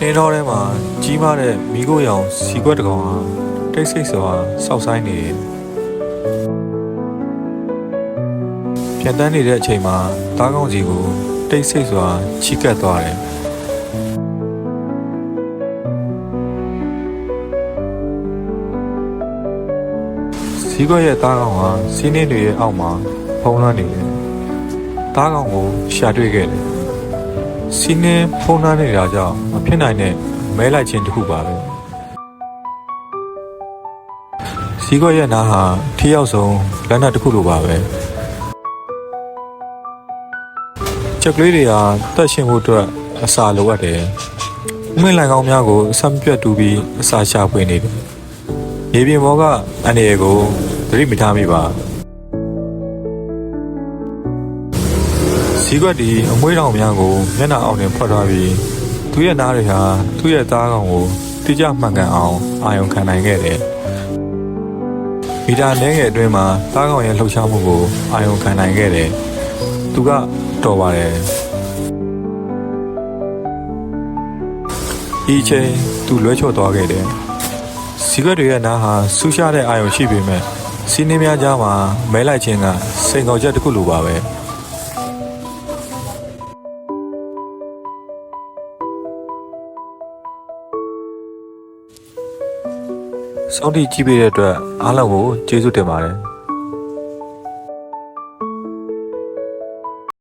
နှင်းတော်ထဲမှာကြီးမားတဲ့မိခိုးရောင်စီကွက်တစ်ကောင်ဟာတိတ်ဆိတ်စွာစောက်ဆိုင်နေတယ်။ပြန်တန်းနေတဲ့အချိန်မှာတားကောင်စီကိုတိတ်ဆိတ်စွာချီကပ်သွားတယ်။စီကွက်ရဲ့တားကောင်ဟာစီးနှင်းတွေရဲ့အောက်မှာဖုံးလွှမ်းနေတယ်။တားကောင်ကိုရှာတွေ့ခဲ့တယ်။ စီးနှင်းဖုံးနှားနေတာကြောင့်မဖြစ်နိုင်တဲ့မဲလိုက်ခြင်းတစ်ခုပါပဲစီးခွက်ရဲ့နားဟာထီရောက်ဆုံးလက်နက်တစ်ခုလိုပါပဲချက်ကလေးတွေဟာတက်ရှင်ဖို့အတွက်အစာလိုအပ်တယ်ဥမင်းလိုင်ကောင်းများကိုအဆက်မပြတ်တူပြီးအစာရှာဖွေနေတယ်မြေပြင်ပေါ်ကအန်ရယ်ကိုသတိမထားမိပါ ဈီးကွက်ဒီအမွှေးတောင်များကိုမျက်နှာအောင်နဲ့ဖွက်ထားပြီးသူရဲ့နားတွေဟာသူ့ရဲ့သားကောင်ကိုတိကျမှန်ကန်အောင်အာရုံခံနိုင်ခဲ့တယ်။မီတာလဲငယ်အတွင်းမှာသားကောင်ရဲ့လှုပ်ရှားမှုကိုအာရုံခံနိုင်ခဲ့တယ်။သူကတော်ပါတယ်။ဒီအချိန်သူလွဲချော်သွားခဲ့တယ်။ဈီးကွက်တွေရဲ့နားဟာဆူရှားတဲ့အာရုံရှိပေမဲ့စီးနှင်းများကြားမှာမဲလိုက်ခြင်းကစိန်ခေါ်ချက်တစ်ခုလိုပါပဲ။ စောင့်တိကြည့်ပေးတဲ့အတွက်အားလုံးကိုကျေးဇူးတင်ပါတယ်